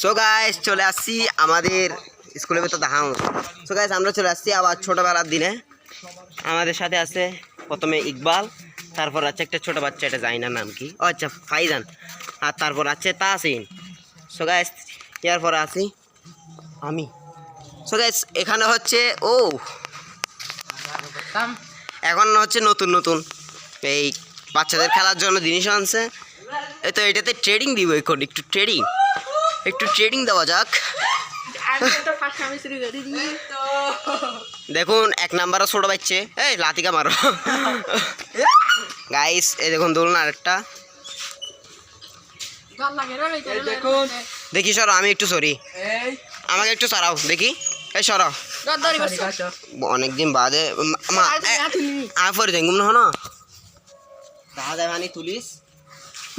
So guys চলে আসছি আমাদের স্কুলের ভেতর দেখা সো গাইস আমরা চলে আসছি আবার ছোটোবেলার দিনে। আমাদের সাথে আছে প্রথমে ইকবাল, তারপর আছে একটা ছোটো বাচ্চা, এটা জানি না নাম কি। ও আচ্ছা ফাইজান। আর তারপর আছে তাসিন সো গাইস এরপর আছি আমি। সো গাইস এখানে হচ্ছে, ও। এখন হচ্ছে নতুন নতুন। এই বাচ্চাদের খেলার জন্য জিনিস আনছে। এই তো এটাতে ট্রেডিং দিব এখন, একটু ট্রেডিং একটু ট্রেডিং দেওয়া যাক। দেখুন এক নাম্বারও ছোট বাচ্চে। এই লাতিকা মারো। গাইস এই দেখুন ধরুন আরেকটা। দেখুন। দেখি সরো আমি একটু সরি। আমাকে একটু সরাও দেখি। এই সরাও অনেকদিন বাদে আমি পরে দেখুন না হনো দাদা মানে তুলিস?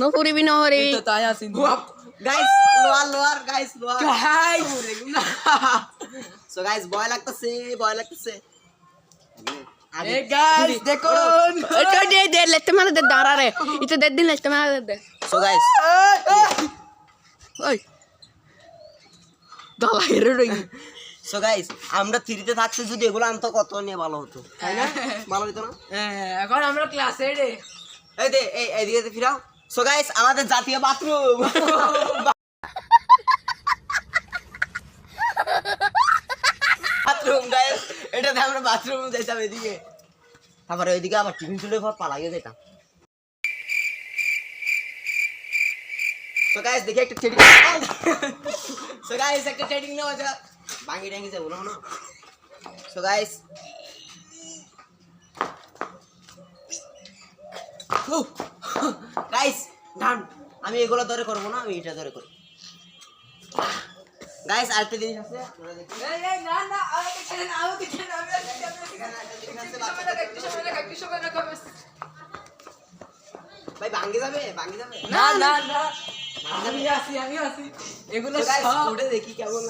নপুরিবি নহরে তো তাই আছি guys lower lower guys lower guys so guys ভয় লাগতেছে ভয় লাগতেছে এ গাইস দেখুন এটা দে দে লেতে মানে দে দাঁড়ারে এটা দে দিন লেতে মানে দে সো গাইস ওই দালা হেরে রই সো গাইস আমরা থ্রিতে থাকতে যদি এগুলো আনতো কত নিয়ে ভালো হতো? তাই না? ভালো হতো না? হ্যাঁ, এখন আমরা ক্লাসে রে। এই দে এই এইদিকে ফিরাও। সো গাইস আমাদের জাতীয় বাথরুম বাথরুম গাইস এটাতে আমরা বাথরুম যাইতাম এদিকে তারপরে ওইদিকে আবার টিফিন চলে পর পালাইয়ে যেতাম সো গাইস দেখি একটা ট্রেডিং সো গাইস একটা ট্রেডিং নেওয়া যাক ভাঙি টাঙ্গি যাব না না সো গাইস গাইস ডান আমি এগুলো ধরে করব না আমি এটা ধরে করব গাইস আরেকটা জিনিস আছে ভাই ভাঙ্গে যাবে ভাঙ্গে যাবে। না না না আমি আছি আমি আছি এগুলো উঠে দেখি কেমন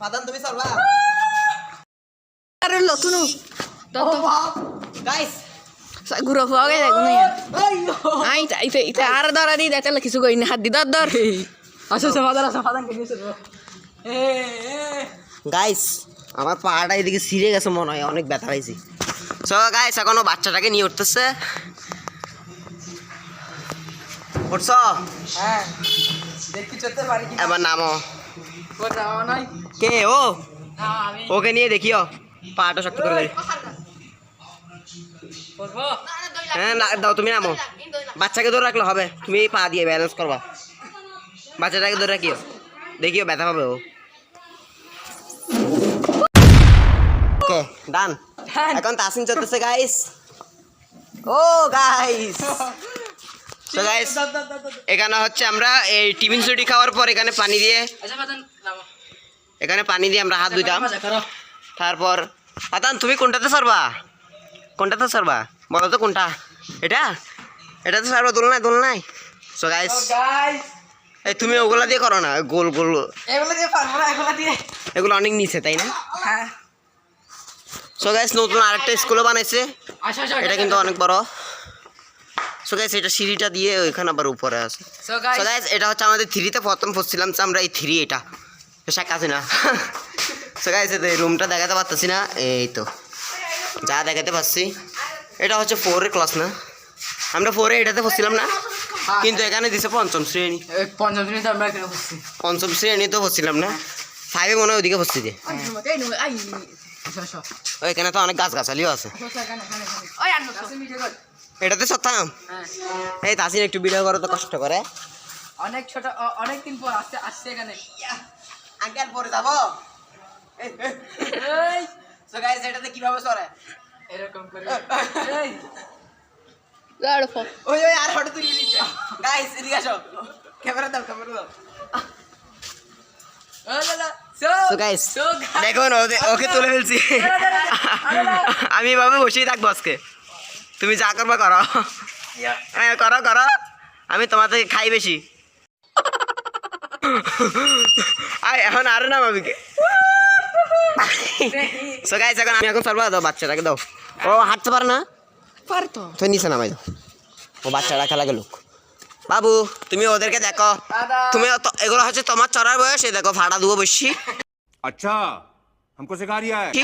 ফাদান তুমি সরবা। আরে লতুনু। গাইস গুরো ফুয়া গে দেখুন আই তাই তাই তাই আর ধরা দি দেখতে কিছু কই না হাত দি দর দর আচ্ছা সমাধান সমাধান কে দিয়েছে এ গাইস আমার পাটা এদিকে ছিঁড়ে গেছে মনে হয় অনেক ব্যথা পাইছি সো গাইস এখনও বাচ্চাটাকে নিয়ে উঠতেছে উঠছ হ্যাঁ দেখি চলতে পারি কি এবার নামো ও যাওয়া নাই কে ও ওকে নিয়ে দেখিও পাটা শক্ত করে ধরি করব হ্যাঁ না দাও তুমি নামো। বাচ্চাকে ধরে রাখলে হবে। তুমি পা দিয়ে ব্যালেন্স করবা। বাচ্চাটাকে ধরে রাখিও। দেখিও ব্যথা পাবে ও। ওকে ডান। এখন তাসিন চলতেছে গাইস ও গাইস তো গাইস। এখানে হচ্ছে আমরা এই টিফিন ছুটি খাওয়ার পর এখানে পানি দিয়ে আচ্ছা এখানে পানি দিয়ে আমরা হাত ধুইতাম। তারপর আতান তুমি কোনটাতে সারবা? কোনটাতে সারবা বলো তো কোনটা? এটা? এটাতে সারবা দোল নাই দোল নাই। সো গাইস এই তুমি ওগুলা দিয়ে করো না গোল গোল। এগুলো দিয়ে পারব না এগুলো দিয়ে। এগুলো অনেক নিচে তাই না? হ্যাঁ। সো গাইস নতুন আরেকটা স্কুলও বানাইছে। এটা কিন্তু অনেক বড়। সো গাইস এটা সিঁড়িটা দিয়ে ওইখানে আবার উপরে আছে। সো গাইস সো গাইস এটা হচ্ছে আমাদের থ্রিতে প্রথম পড়ছিলাম আমরা এই থ্রি এটা। পেশা কাছে না। সো গাইস এই রুমটা দেখাতে পারতেছি না এই তো। যা দেখাতে পারছি এটা হচ্ছে ফোরের ক্লাস না? আমরা ফোরে এটাতে পড়ছিলাম না? কিন্তু এখানে দিছে পঞ্চম শ্রেণি। পঞ্চম শ্রেণীতে আমরা এখানে বসছি। পঞ্চম শ্রেণীতেও পড়ছিলাম না? ফাইভে মনে হয় ওইদিকে পড়ছি যে। এখানে তো অনেক গাছ গাছালিও আছে এটাতে সত্যাম হ্যাঁ। এই তাসিন একটু ভিডিও করে তো কষ্ট করে। অনেক ছোট অনেক দিন পর আসছে আসছে এখানে। আঙ্কেল পরে যাব। এই। সো গাইস এটাতে কীভাবে সরে এরকম করে। এই। লাড় ফ ওই ওই আর নিচ্ছে গাইস এদিকে আসো। ক্যামেরা দাও ক্যামেরা দাও। দেখুন ওকে তুলে ফেলছি। আমি এভাবে বসেই থাকব আজকে। তুমি যা করবা করো। হ্যাঁ করো করো। আমি তোমার থেকে খাই বেশি। এখন আরও না মামিকে সো গাইস এখন আমি এখন সরবা দাও বাচ্চাটাকে দাও ও হাঁটতে পারে না পারতো তো নিচে নামাই দাও ও বাচ্চাটা খেলা গেল বাবু তুমি ওদেরকে দেখো তুমি অত- এগুলো হচ্ছে তোমার চড়ার বয়স এই দেখো ভাড়া দেবো বেশি अच्छा हमको सिखा रिया है কি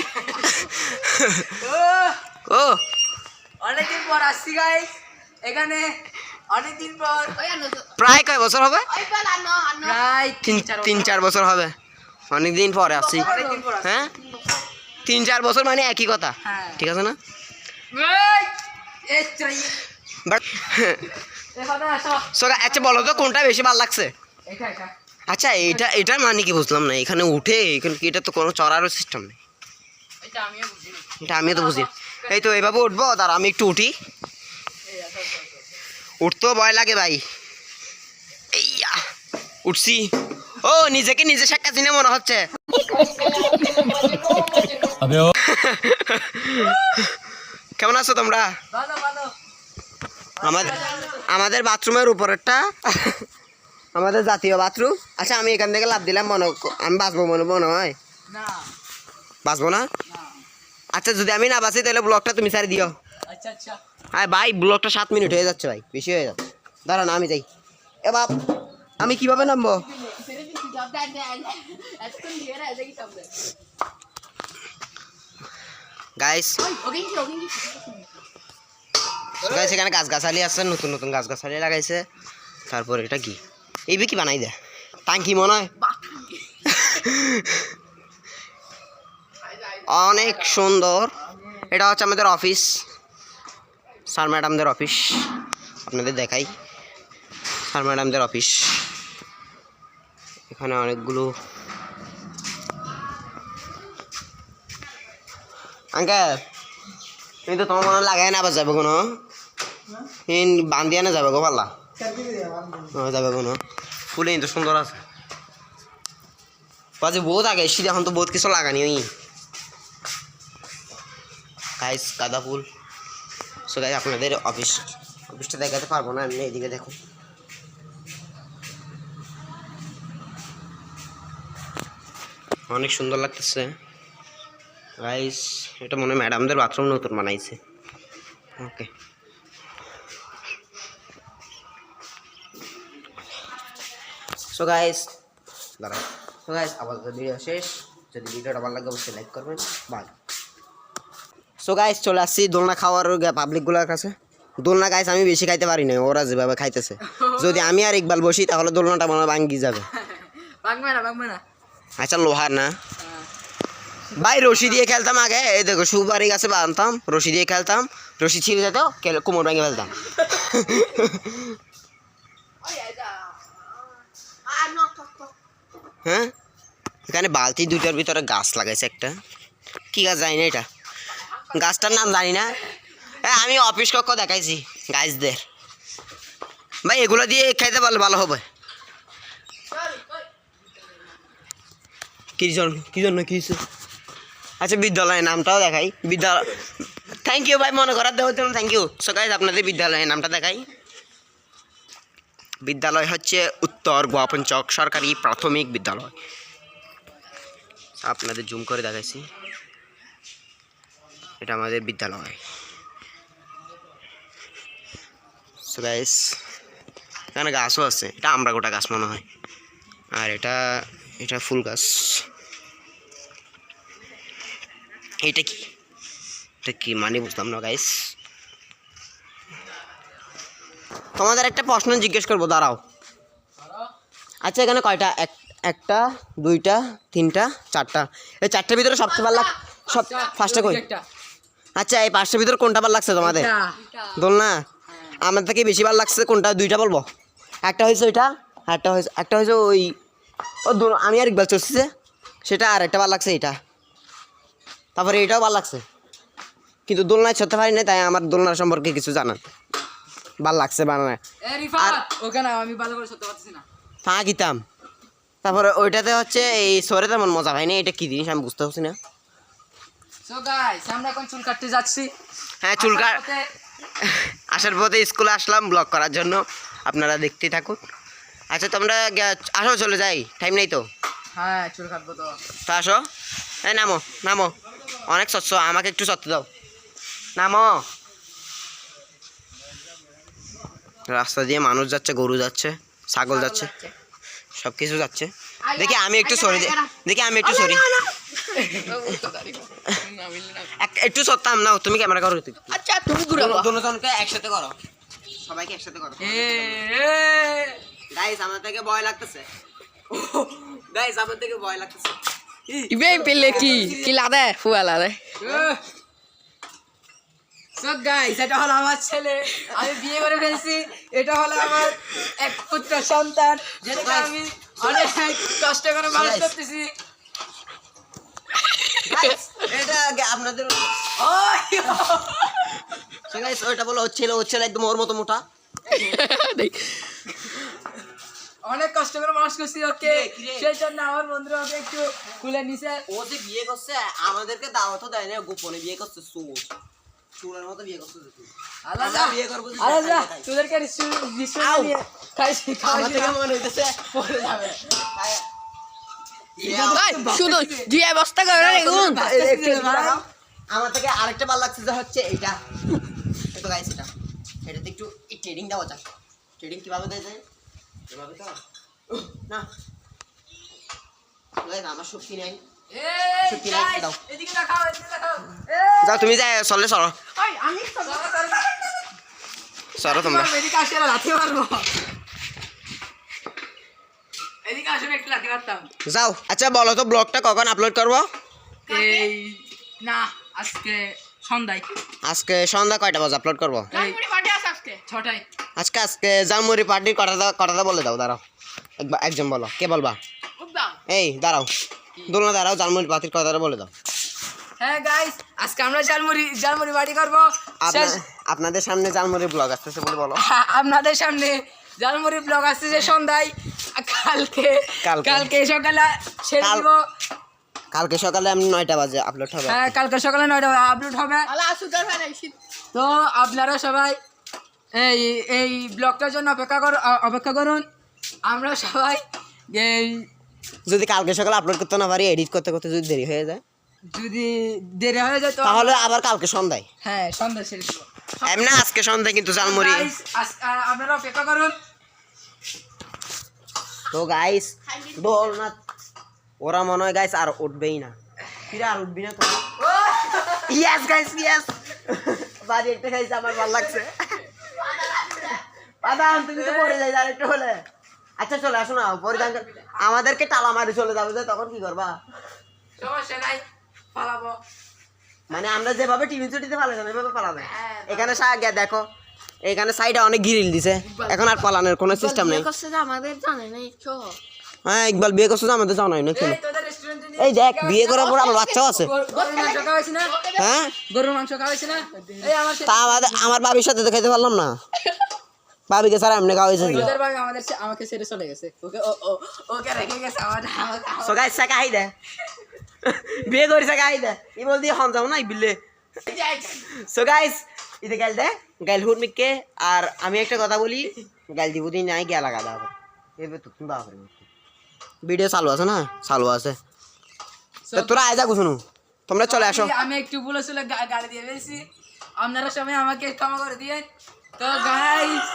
ও অনেকদিন পর আসছি গাই এখানে অনেকদিন পর প্রায় কয় বছর হবে প্রায় তিন তিন চার বছর হবে অনেক দিন পরে আসছি। অনেকদিন পর আসছি। হ্যাঁ? তিন চার বছর মানে একই কথা। হ্যাঁ। ঠিক আছে না? এই, এই আচ্ছা বলো তো কোনটা বেশি ভালো লাগছে? আচ্ছা এটা এটা মানে কি বুঝলাম না এখানে উঠে এখানে কি এটা তো কোনো চড়ারও সিস্টেম নেই। এটা আমিও তো বুঝি। এই তো এভাবে উঠবো তার আমি একটু উঠি। উঠতেও ভয় লাগে ভাই। এইয়া উঠছি। ও নিজেকে নিজে সাক্ষা চিনে মনে হচ্ছে। কেমন আছো তোমরা? আমাদের আমাদের বাথরুমের উপরেরটা আমাদের জাতীয় বাথরুম। আচ্ছা আমি এখান থেকে লাভ দিলাম মনে আমি বাঁচবো মনে মনে হয়? না বাঁচবো না? আচ্ছা যদি আমি না বাঁচি তাহলে ব্লগটা তুমি সারি দিও। হ্যাঁ ভাই ব্লগটা সাত মিনিট হয়ে যাচ্ছে ভাই বেশি হয়ে যাচ্ছে। দাঁড়ান আমি যাই। এ বাপ আমি কীভাবে নামবো? গাইস গাইস এখানে গাছ গাছালি আছে, নতুন নতুন গাছ গাছালি লাগাইছে। তারপর এটা কি? এই কি বানাই দে। টাঙ্কি মনে হয়। অনেক সুন্দর। এটা হচ্ছে আমাদের অফিস। স্যার ম্যাডামদের অফিস। আপনাদের দেখাই। স্যার ম্যাডামদের অফিস। এখানে অনেকগুলো আঙ্কেল তো তোমার মনে লাগাই না যাবে কোনো? বান্ধিয়া না যাবে গো পাল্লা? যাবে কোনো। ফুলে কিন্তু সুন্দর আছে। বাজে বহুত আগে, এসছি এখন তো বহুত কিছু লাগানি ওই। গাইস গাঁদা ফুল। সো গাইস আপনাদের অফিস অফিসটা দেখাতে পারব না, এমনি এদিকে দেখুন অনেক সুন্দর লাগতেছে। গাইস এটা মনে হয় ম্যাডামদের বাথরুম নতুন বানাইছে। ওকে সো গাইস দাঁড়ান সো গাইস আপাতত ভিডিও শেষ। যদি ভিডিওটা ভালো লাগে অবশ্যই লাইক করবেন। বাই সো গাইস চলে আসছি দোলনা খাওয়ার পাবলিকগুলোর কাছে। দোলনা গাইস আমি বেশি খাইতে পারি না ওরা যেভাবে খাইতেছে। যদি আমি আর ইকবাল বসি তাহলে দোলনাটা মনে ভাঙ্গি যাবে। বাংবে না বাংবে না। আচ্ছা লোহার না। ভাই, রশি দিয়ে খেলতাম আগে। এই দেখো, সুপারি গাছে বাঁধতাম, রশি দিয়ে খেলতাম। রশি ছিঁড়ে যেত কোমর ভেঙে ফেলতাম। হ্যাঁ? এখানে বালতি দুইটার ভিতরে গাছ লাগাইছে একটা। কি গাছ জানি না এটা। গাছটার নাম জানি না। হ্যাঁ আমি অফিস কক্ষ দেখাইছি, গাছদের। ভাই, এগুলো দিয়ে খাইতে পারলে ভালো হবে। কি জন্য কি জন্য? আচ্ছা বিদ্যালয়ের নামটাও দেখাই। বিদ্যালয় থ্যাংক ইউ ভাই, মনে করার দেওয়ার জন্য থ্যাংক ইউ সো গাইজ আপনাদের বিদ্যালয়ের নামটা দেখাই। বিদ্যালয় হচ্ছে উত্তর গোয়াপঞ্চক সরকারি প্রাথমিক বিদ্যালয়। আপনাদের জুম করে দেখাইছি। এটা আমাদের বিদ্যালয়। এখানে গাছও আছে। এটা আমরা গোটা গাছ মনে হয়। আর এটা এটা ফুল গাছ। এটা কি? এটা কি মানে বুঝলাম না গাইস তোমাদের একটা প্রশ্ন জিজ্ঞেস করব দাঁড়াও। আচ্ছা এখানে কয়টা? এক একটা দুইটা তিনটা চারটা। এই চারটার ভিতরে সবচেয়ে ভালো লাগ সব ফার্স্টে কই? আচ্ছা এই পাঁচটার ভিতরে কোনটা ভালো লাগছে তোমাদের। দোল না? আমার থেকে বেশি ভালো লাগছে কোনটা? দুইটা বলব। একটা হয়েছে ওইটা একটা হয়েছে একটা হয়েছে ওই ও দো- আমি আর ইকবাল চলছি যে, সেটা আর একটা ভালো লাগছে এটা। তারপরে এটাও ভালো লাগছে। কিন্তু দোলনায় চড়তে পারি না তাই আমার দোলনার সম্পর্কে কিছু জানান ভালো লাগছে বানায় এ রিফাত! ওখানে আমি ভালো করে সত্যি পারতেছি না। ফাঁ কিতাম তারপরে ওইটাতে হচ্ছে এই সরে তেমন মজা পাইনি এটা কি জিনিস আমি বুঝতে পারছি না। সো আমরা এখন চুল কাটতে যাচ্ছি। হ্যাঁ চুল কাট আসার পথে স্কুলে আসলাম ব্লগ করার জন্য। আপনারা দেখতেই থাকুন। আচ্ছা তোমরা আসো চলে যাই। টাইম নেই তো। হ্যাঁ চুল কাটবো তো। তো আসো। এই নামো নামো। অনেক স্বচ্ছ আমাকে একটু সত্য দাও। নামো। রাস্তা দিয়ে মানুষ যাচ্ছে গরু যাচ্ছে ছাগল যাচ্ছে। সব কিছু যাচ্ছে। দেখি আমি একটু সরি দেখি আমি একটু সরি। একটু সরতাম না তুমি ক্যামেরা করো আচ্ছা তুমি দুজনকে একসাথে করো। সবাইকে একসাথে করো। গাইস আমার থেকে ভয় লাগতেছে। গাইস আমার থেকে ভয় লাগতেছে। ইবে পেলে কি? কি লাদে? ফুয়া লাদে। সো গাইস এটা হলো আমার ছেলে। আমি বিয়ে করে ফেলছি। এটা হলো আমার এক পুত্র সন্তান যেটাকে আমি অনেক কষ্ট করে মানুষ. করতেছি। এটা আগে আপনাদের ওই সো গাইস ওইটা বলো হচ্ছিল হচ্ছিল একদম ওর মতো মোটা। অনেক কষ্ট করে মানুষ করছি ওকে? সেই জন্য আমার বন্ধুরা ওকে একটু খুলে নিছে। ও যে বিয়ে করছে আমাদেরকে দাওয়াতও দেয় না গোপনে বিয়ে করছে সুর সুরের মতো বিয়ে করছে আল্লাহ বিয়ে করব দেখাই। তোদেরকে আমার থেকে হইতেছে পড়ে যাবে। শুধু দুই বস্তা করে দেখুন এই একটু একটু দেখাও। আমার থেকে আরেকটা ভালো লাগছে যে হচ্ছে এইটা। এই তো গাইস এটা। এটাতে একটু ট্রেডিং দেওয়া যাক। ট্রেডিং কীভাবে দেয় যায়? এভাবে তো না আমার শক্তি নাই। যাও তুমি যাই চলে সরো সরো, সরো, সরো। সরো তোমরা যাও আচ্ছা বলো তো ব্লগটা কখন আপলোড করব এই না আজকে সন্ধ্যায় আজকে সন্ধ্যা কয়টা বাজে আপলোড করব ছটায় আজকে আজকে জামুরি পার্টির কথাটা কথাটা বলে দাও দাঁড়াও। একবার একজন বলো কে বলবা? এই দাঁড়াও। দোলনা দাঁড়াও জামুরি পার্টির কথাটা বলে দাও। হ্যাঁ গাইস আজকে আমরা জালমুড়ি জালমুড়ি করব। আপনা- আপনাদের সামনে জালমুরি ব্লগ আসতেছে বলে বলো। হ্যাঁ, আপনাদের সামনে জালমুড়ি ব্লগ আসছে যে সন্ধ্যায়। কালকে কালকে। সকালে ছেড়ে দিব। কালকে সকালে আমি নয়টা বাজে আপলোড হবে। হ্যাঁ কালকে সকালে নয়টা আপলোড হবে। তো আপনারা সবাই এই এই ব্লগটার জন্য অপেক্ষা কর অপেক্ষা করুন। আমরা সবাই এই যদি কালকে সকালে আপলোড করতে না পারি এডিট করতে করতে যদি দেরি হয়ে যায়। যদি দেরি হয়ে যায় তাহলে আবার কালকে সন্ধ্যায়। হ্যাঁ সন্ধ্যা শেষ। এমনি আজকে সন্ধ্যায় কিন্তু আজ- আপনারা অপেক্ষা করুন। তো গাইস দোল না ওরা মনে হয় গাইস আর উঠবেই না। ফিরে আর উঠবি না তো। ইয়েস গাইস ইয়েস বাড়ি একটা খাইছে আমার ভালো লাগছে। বাদাম তুমি তো পড়ে যাই আর একটু হলে। আচ্ছা চলে আসো না কর- আমাদেরকে টালা মারি চলে যাবে যে তখন কি করবা? সমস্যা নাই পালাবো। মানে আমরা যেভাবে টিভি পালাতাম এভাবে পালাবে। এখানে সাগে দেখো এখানে সাইডে অনেক গিরিল দিছে। এখন আর পালানোর কোনো সিস্টেম নেই। আমাদের জানে না হ্যাঁ ইকবাল বিয়ে করছ আমাদের জানাই না কেন এই দেখ বিয়ে করার পর আমার বাচ্চাও আছে। হ্যাঁ? গরুর মাংস খাওয়াইছি না? আমার তা আমাদের আমার বাবির সাথে তো খেতে পারলাম না। বাবিকে স্যার এমনি ওদের ভাই আমাদের আমাকে ছেড়ে চলে গেছে। ওকে ও ও ওকে রেখে গেছে সো গাইস সাকা হাই দে বিয়ে করিছে গাই দে ই বল দিয়ে হন যাও না বিলে। সো গাইস ইতে গাইল দে গাইল হুর মিকে আর আমি একটা কথা বলি গাইল দিব দিন নাই গিয়া লাগা দাও এবে তো তুমি বাপরে। ভিডিও চালু আছে না? চালু আছে। তো তোরা আয় যা শুনু তোমরা চলে আসো। আমি- একটু ভুলে চলে গালি দিয়ে ফেলছি আপনারা সবাই আমাকে ক্ষমা করে দিয়ে তো গাইস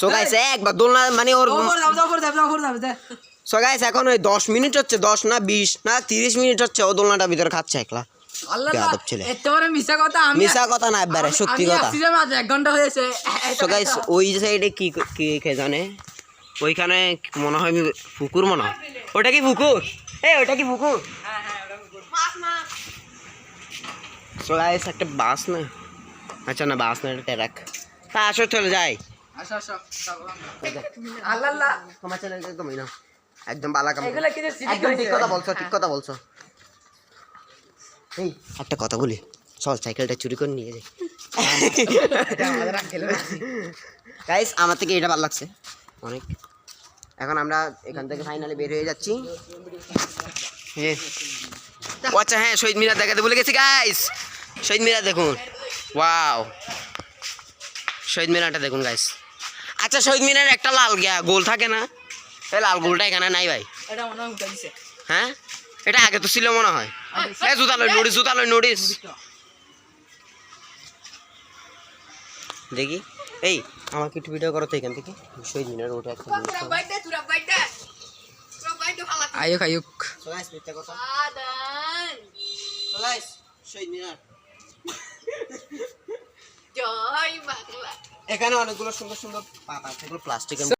সো গাইস একবার দোলনা মানে ওর। সো গাইস এখন ওই দশ মিনিট হচ্ছে দশ না বিশ না তিরিশ মিনিট হচ্ছে ও দোলনাটা ভিতরে খাচ্ছে একলা। ওইখানে মনে হয় পুকুর মনে হয়। ওটা কি পুকুর এ ওটা কি পুকুর একটা বাস না? আচ্ছা না বাস না এটা ট্রাক তা আসো চলে যাই। তোমার ছেলে একদমই না। একদম বালা কাম একদম ঠিক কথা বলছো ঠিক কথা বলছো। এই একটা কথা বলি। চল সাইকেলটা চুরি করে নিয়ে যাই। গাইস আমার থেকে এটা ভালো লাগছে। অনেক। এখন আমরা এখান থেকে ফাইনালি বের হয়ে যাচ্ছি। আচ্ছা হ্যাঁ শহীদ মিনার দেখাতে ভুলে গেছি গাইস শহীদ মিনার দেখুন। ওয়াও শহীদ মিনারটা দেখুন গাইস আচ্ছা শহীদ মিনার একটা লাল গিয়া গোল থাকে না? এই লাল গোলটা এখানে নাই ভাই। এটা মনে হয় দিছে। হ্যাঁ? এটা আগে তো ছিল মনে হয়। এ জুতা লই নোটিস জুতা লই নোটিস দেখি। এই আমাকে একটু ভিডিও করো তো এখান থেকে। শহীদ মিনার ওটা একটা। আয়ুক আয়ুক। শহীদ মিনার। এখানে অনেকগুলো সুন্দর সুন্দর পাতা এগুলো প্লাস্টিকের